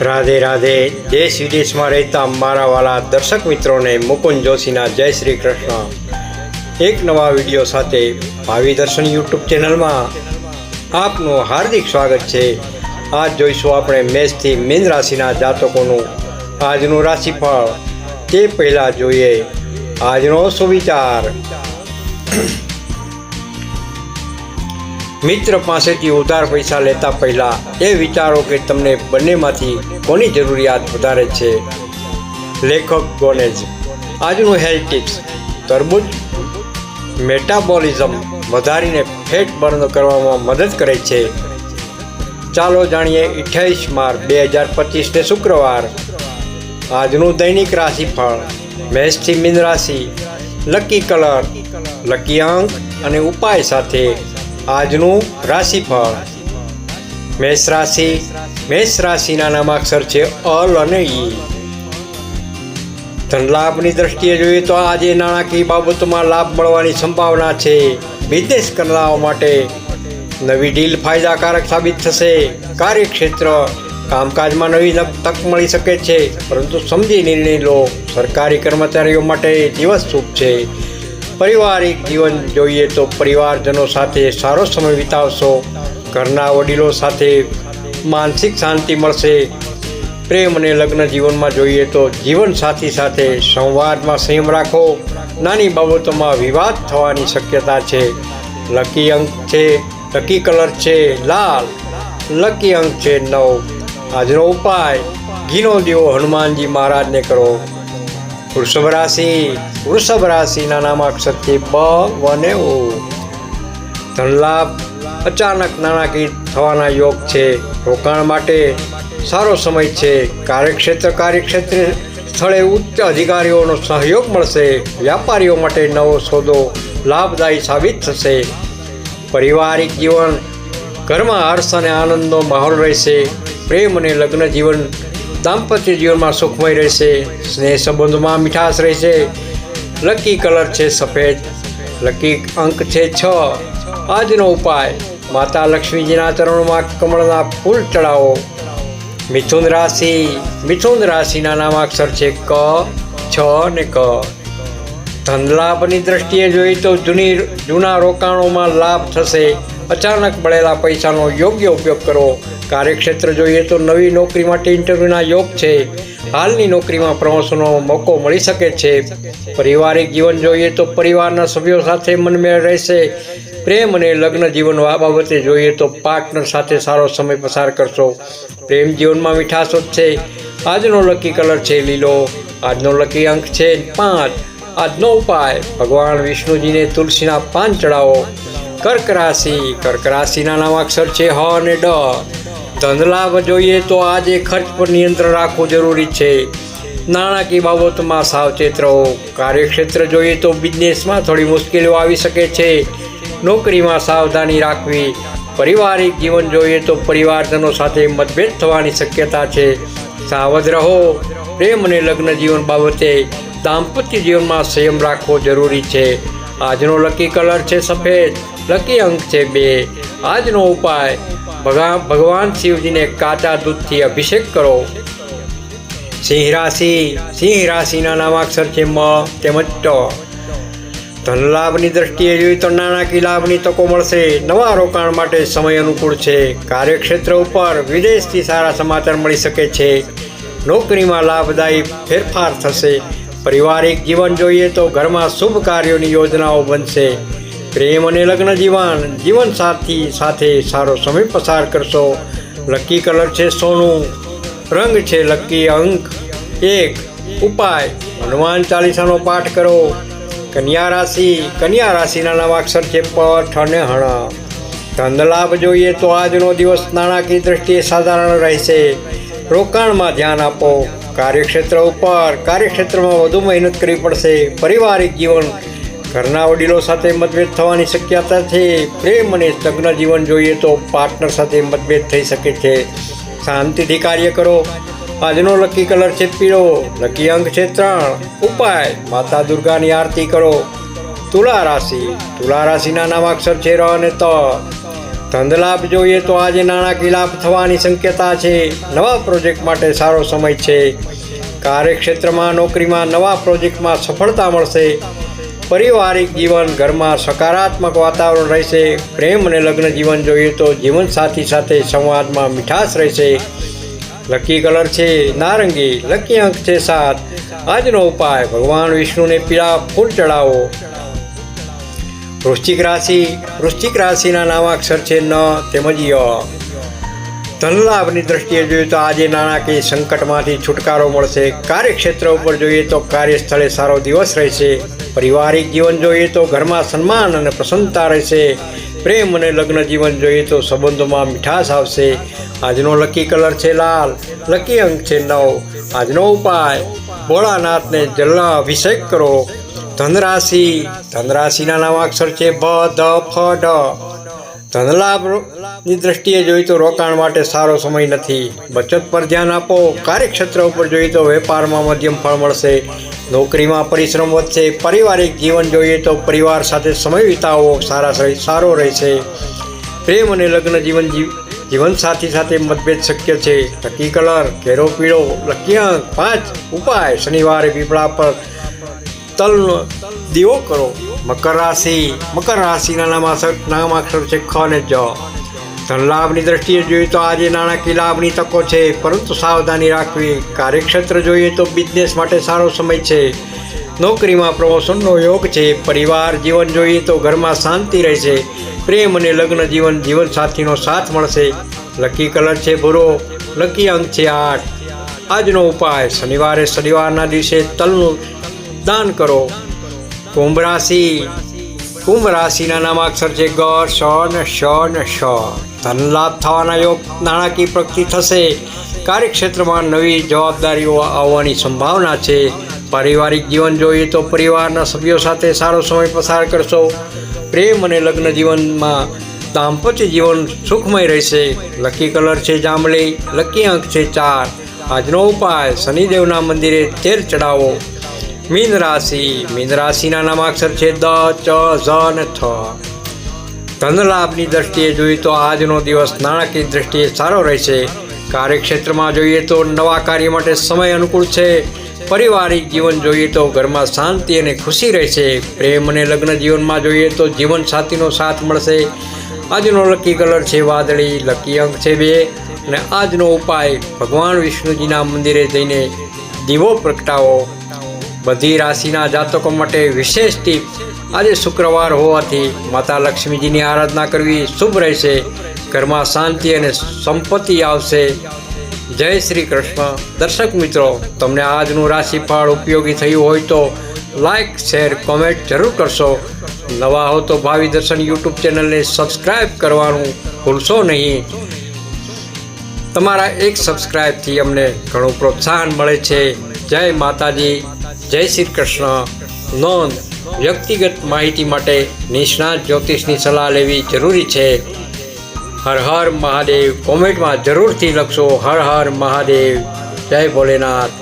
રાધે રાધે દેશ વિદેશમાં રહેતા મારા વાલા દર્શક મિત્રોને મુકુંદ જોશીના જય શ્રી કૃષ્ણ. એક નવા વીડિયો સાથે ભાવિ દર્શન યુટ્યુબ ચેનલમાં આપનું હાર્દિક સ્વાગત છે. આજ જોઈશું આપણે મેષથી મીન રાશિના જાતકોનું આજનું રાશિફળ. તે પહેલાં જોઈએ આજનો સુવિચાર. મિત્ર પાસેથી ઉધાર પૈસા લેતા પહેલાં એ વિચારો કે તમને બંનેમાંથી કોની જરૂરિયાત વધારે છે? લેખક ગોનેજ. આજનું હેલ્થ ટિપ્સ. તરબૂચ. મેટાબોલિઝમ વધારીને ફેટ બર્ન કરવામાં મદદ કરે છે. ચાલો જાણીએ અઠ્યાવીસ માર્ચ બે હજાર પચીસને શુક્રવાર. આજનું દૈનિક રાશિફળ. મેષથી મીન રાશિ. લકી કલર, લકી અંક અને ઉપાય સાથે આજનું રાશિફળ. મેષ રાશિ, મેષ રાશિના નામાક્ષર છે અલ અને ઈ. ધનલાભની દ્રષ્ટિએ જોઈએ તો આજે નાણાકીય બાબતોમાં લાભ મળવાની સંભાવના છે. બિઝનેસ કરનારાઓ માટે નવી ડીલ ફાયદાકારક સાબિત થશે. કાર્યક્ષેત્ર, કામકાજમાં નવી તક મળી શકે છે. પરંતુ સમજી નિર્ણય લો, સરકારી કર્મચારીઓ માટે દિવસ શુભ છે. પારિવારિક જીવન જોઈએ તો પરિવારજનો સાથે સારો સમય વિતાવશો. ઘરના વડીલો સાથે માનસિક શાંતિ મળશે. પ્રેમ અને લગ્ન જીવનમાં જોઈએ તો જીવન સાથી સાથે સંવાદમાં સંયમ રાખો. નાની બાબતોમાં વિવાદ થવાની શક્યતા છે. લકી અંક છે, લકી કલર છે, લાલ. લકી અંક છે, નવ. આજનો ઉપાય, ઘીનો દીવો હનુમાનજી મહારાજને કરો. વૃષભ રાશિ. વૃષભ રાશિના નામાક્ષર છે બ વને ઓ. ધનલાભ અચાનક નાણાકીય થવાના યોગ છે. રોકાણ માટે સારો સમય છે. કાર્યક્ષેત્ર કાર્યક્ષેત્ર સ્થળે ઉચ્ચ અધિકારીઓનો સહયોગ મળશે. વ્યાપારીઓ માટે નવો સોદો લાભદાયી સાબિત થશે. પારિવારિક જીવન, ઘરમાં હર્ષ અને આનંદનો માહોલ રહેશે. પ્રેમ અને લગ્ન જીવન દાંપત્ય જીવનમાં સુખમય રહેશે, સ્નેહ સંબંધોમાં મીઠાશ રહેશે. લકી કલર છે સફેદ, લકી અંક છે છ. આજનો ઉપાય, માતા લક્ષ્મીજીના ચરણોમાં કમળના ફૂલ ચડાવો. મિથુન રાશિ, મિથુન રાશિના નામાક્ષર છે ક, છ ને ક. ધન લાભની દ્રષ્ટિએ જોઈએ તો જૂની, જૂના રોકાણોમાં લાભ થશે. અચાનક મળેલા પૈસાનો યોગ્ય ઉપયોગ કરો. કાર્યક્ષેત્ર જોઈએ તો નવી નોકરી માટે ઇન્ટરવ્યૂના યોગ છે. હાલની નોકરીમાં પ્રમોશનનો મોકો મળી શકે છે. પારિવારિક જીવન જોઈએ તો પરિવારના સભ્યો સાથે મનમેળ રહેશે. પ્રેમ અને લગ્ન જીવન આ બાબતે જોઈએ તો પાર્ટનર સાથે સારો સમય પસાર કરશો. પ્રેમ જીવનમાં મીઠાશ છે. આજનો લકી કલર છે લીલો. આજનો લકી અંક છે પાંચ. આજનો ઉપાય, ભગવાન વિષ્ણુજીને તુલસીના પાન ચડાવો. કર્ક રાશિ કર્ક રાશિના નવા અક્ષર છે હ અને ડ. ધનલાભ જોઈએ તો આજે ખર્ચ પર નિયંત્રણ રાખવું જરૂરી છે. નાણાકીય બાબતોમાં સાવચેત રહો. કાર્યક્ષેત્ર જોઈએ તો બિઝનેસમાં થોડી મુશ્કેલીઓ આવી શકે છે. નોકરીમાં સાવધાની રાખવી. પારિવારિક જીવન જોઈએ તો પરિવારજનો સાથે મતભેદ થવાની શક્યતા છે. સાવધ રહો. પ્રેમ અને લગ્ન જીવન બાબતે દાંપત્ય જીવનમાં સંયમ રાખવો જરૂરી છે. આજનો લકી કલર છે સફેદ. લકી અંક છે બે. આજનો ઉપાય ભગવાન ભગવાન શિવજીને કાચા દૂધથી અભિષેક કરો. સિંહ રાશિ, સિંહ રાશિના નામાક્ષર છે મ, તેમજ ટ. ધનલાભની દ્રષ્ટિએ જોઈએ તો નાણાકીય લાભની તકો મળશે. નવા રોકાણ માટે સમય અનુકૂળ છે. કાર્યક્ષેત્ર ઉપર વિદેશથી સારા સમાચાર મળી શકે છે. નોકરીમાં લાભદાયી ફેરફાર થશે. પારિવારિક જીવન જોઈએ તો ઘરમાં શુભ કાર્યોની યોજનાઓ બનશે. પ્રેમ અને લગ્ન જીવન જીવન સાથી સારો સમય પસાર કરશો. લકી કલર છે સોનું, રંગ છે લકી અંક. એક, ઉપાય, હનુમાન ચાલીસાનો પાઠ કરો. કન્યા રાશિ, કન્યા રાશિના નવા અક્ષર છે પઠ અને હણ ધનલાભ જોઈએ તો આજનો દિવસ નાણાકીય દ્રષ્ટિએ સાધારણ રહેશે. રોકાણમાં ધ્યાન આપો. કાર્યક્ષેત્ર ઉપર, કાર્યક્ષેત્રમાં વધુ મહેનત કરવી પડશે. પારિવારિક જીવન ઘરના વડીલો સાથે મતભેદ થવાની શક્યતા છે પ્રેમ અને લગ્ન જીવન જોઈએ તો પાર્ટનર સાથે મતભેદ થઈ શકે છે. શાંતિથી કાર્ય કરો. આજનો લકી કલર છે પીળો, લકી અંક છે ત્રણ. ઉપાય, માતા દુર્ગાની આરતી કરો. તુલા રાશિ, તુલા રાશિના નામાક્ષર છે ર અને ત. ધંધ લાભ જોઈએ તો આજે નાણાકીય લાભ થવાની શક્યતા છે. નવા પ્રોજેક્ટ માટે સારો સમય છે. કાર્યક્ષેત્રમાં, નોકરીમાં નવા પ્રોજેક્ટમાં સફળતા મળશે. પારિવારિક જીવન, ઘરમાં સકારાત્મક વાતાવરણ રહેશે, પ્રેમ અને લગ્ન જીવન જોઈએ તો જીવનસાથી સાથે સંવાદમાં મીઠાશ રહેશે. લકી કલર છે, નારંગી, લકી અંક છે સાત. આજનો ઉપાય, ભગવાન વિષ્ણુને પીળા ફૂલ ચડાવો. વૃશ્ચિક રાશિ, વૃશ્ચિક રાશિના નામાક્ષર છે ન, તેમજ ય. ધનલાભની દ્રષ્ટિએ જોઈએ તો આજે નાણાકીય સંકટમાંથી છુટકારો મળશે. કાર્યક્ષેત્ર ઉપર જોઈએ તો કાર્યસ્થળે સારો દિવસ રહેશે. પારિવારિક જીવન જોઈએ તો ઘરમાં સન્માન અને પ્રસન્નતા રહેશે. પ્રેમ અને લગ્ન જીવન જોઈએ તો સંબંધોમાં મીઠાશ આવશે. આજનો લકી કલર છે લાલ, લકી અંક છે નવ. આજનો ઉપાય, ભોળાનાથને જલના અભિષેક કરો. ધનરાશિ, ધનરાશિના નામાક્ષર છે ભ ધ, ફ, ડ. ધનલાભની દ્રષ્ટિએ જોઈએ તો રોકાણ માટે સારો સમય નથી. બચત પર ધ્યાન આપો, કાર્યક્ષેત્ર ઉપર જોઈએ તો વેપારમાં મધ્યમ ફળ મળશે, નોકરીમાં પરિશ્રમ વધશે, પારિવારિક જીવન જોઈએ તો પરિવાર સાથે સમય વિતાવવો સારા સારો રહેશે. પ્રેમ અને લગ્ન જીવન જીવ જીવનસાથી સાથે મતભેદ શક્ય છે. લકી કલર ઘેરો પીળો, લકી અંક પાંચ ઉપાય. શનિવારે પીપળા પર તલનો દીવો કરો. મકર રાશિ, મકર રાશિના નામાક્ષર નામાક્ષર છે ખ અને જ. ધનલાભની દ્રષ્ટિએ જોઈએ તો આજે નાણાકીય લાભની તકો છે, પરંતુ સાવધાની રાખવી. કાર્યક્ષેત્ર જોઈએ તો બિઝનેસ માટે સારો સમય છે. નોકરીમાં પ્રમોશનનો યોગ છે, પરિવાર, જીવન જોઈએ તો ઘરમાં શાંતિ રહેશે. પ્રેમ અને લગ્ન જીવન, જીવનસાથીનો સાથ મળશે. લકી કલર છે ભૂરો, લકી અંક છે આઠ. આજનો ઉપાય, શનિવારે શનિવારના દિવસે તલનું દાન કરો. કુંભ રાશિ. કુંભ રાશિના નામાક્ષર છે ગ શ ને શ ને શ ધન લાભ થવાના યોગ નાણાકીય પ્રગતિ થશે. કાર્યક્ષેત્રમાં નવી જવાબદારીઓ આવવાની સંભાવના છે. પારિવારિક જીવન જોઈએ તો પરિવારના સભ્યો સાથે સારો સમય પસાર કરશો. પ્રેમ અને લગ્ન જીવનમાં દાંપત્ય જીવન સુખમય રહેશે. લકી કલર છે જાંબલી, લકી અંક છે ચાર. આજનો ઉપાય શનિદેવના મંદિરે તેર ચડાવો. મીન રાશિ. મીન રાશિના નામાક્ષર છે દ, ચ, ઝ અને થ ધનલાભની દ્રષ્ટિએ જોઈએ તો આજનો દિવસ નાણાકીય દ્રષ્ટિએ સારો રહેશે. કાર્યક્ષેત્રમાં જોઈએ તો નવા કાર્ય માટે સમય અનુકૂળ છે. પારિવારિક જીવન જોઈએ તો ઘરમાં શાંતિ અને ખુશી રહેશે. પ્રેમ અને લગ્ન જીવનમાં જોઈએ તો જીવન સાથીનો સાથ મળશે. આજનો લકી કલર છે વાદળી, લકી અંક છે બે. અને આજનો ઉપાય ભગવાન વિષ્ણુજીના મંદિરે જઈને દીવો પ્રગટાવો. બધી રાશિના જાતકો માટે વિશેષ ટીપ. આજે શુક્રવાર હોવાથી માતા લક્ષ્મીજીની આરાધના કરવી શુભ રહેશે. ઘરમાં શાંતિ અને સંપત્તિ આવશે. જય શ્રી કૃષ્ણ. દર્શક મિત્રો, તમને આજનું રાશિફળ ઉપયોગી થયું હોય તો લાઇક શેર, કોમેન્ટ જરૂર કરશો. નવા હો તો ભાવિ દર્શન યુટ્યુબ ચેનલને સબસ્ક્રાઈબ કરવાનું ભૂલશો નહીં. તમારા એક સબસ્ક્રાઈબથી અમને ઘણું પ્રોત્સાહન મળે છે. જય માતાજી. જય શ્રી કૃષ્ણ. નોંધ, વ્યક્તિગત માહિતી માટે નિષ્ણાત જ્યોતિષની સલાહ લેવી જરૂરી છે. હર હર મહાદેવ. કોમેન્ટમાં જરૂરથી લખશો, હર હર મહાદેવ. જય ભોલેનાથ.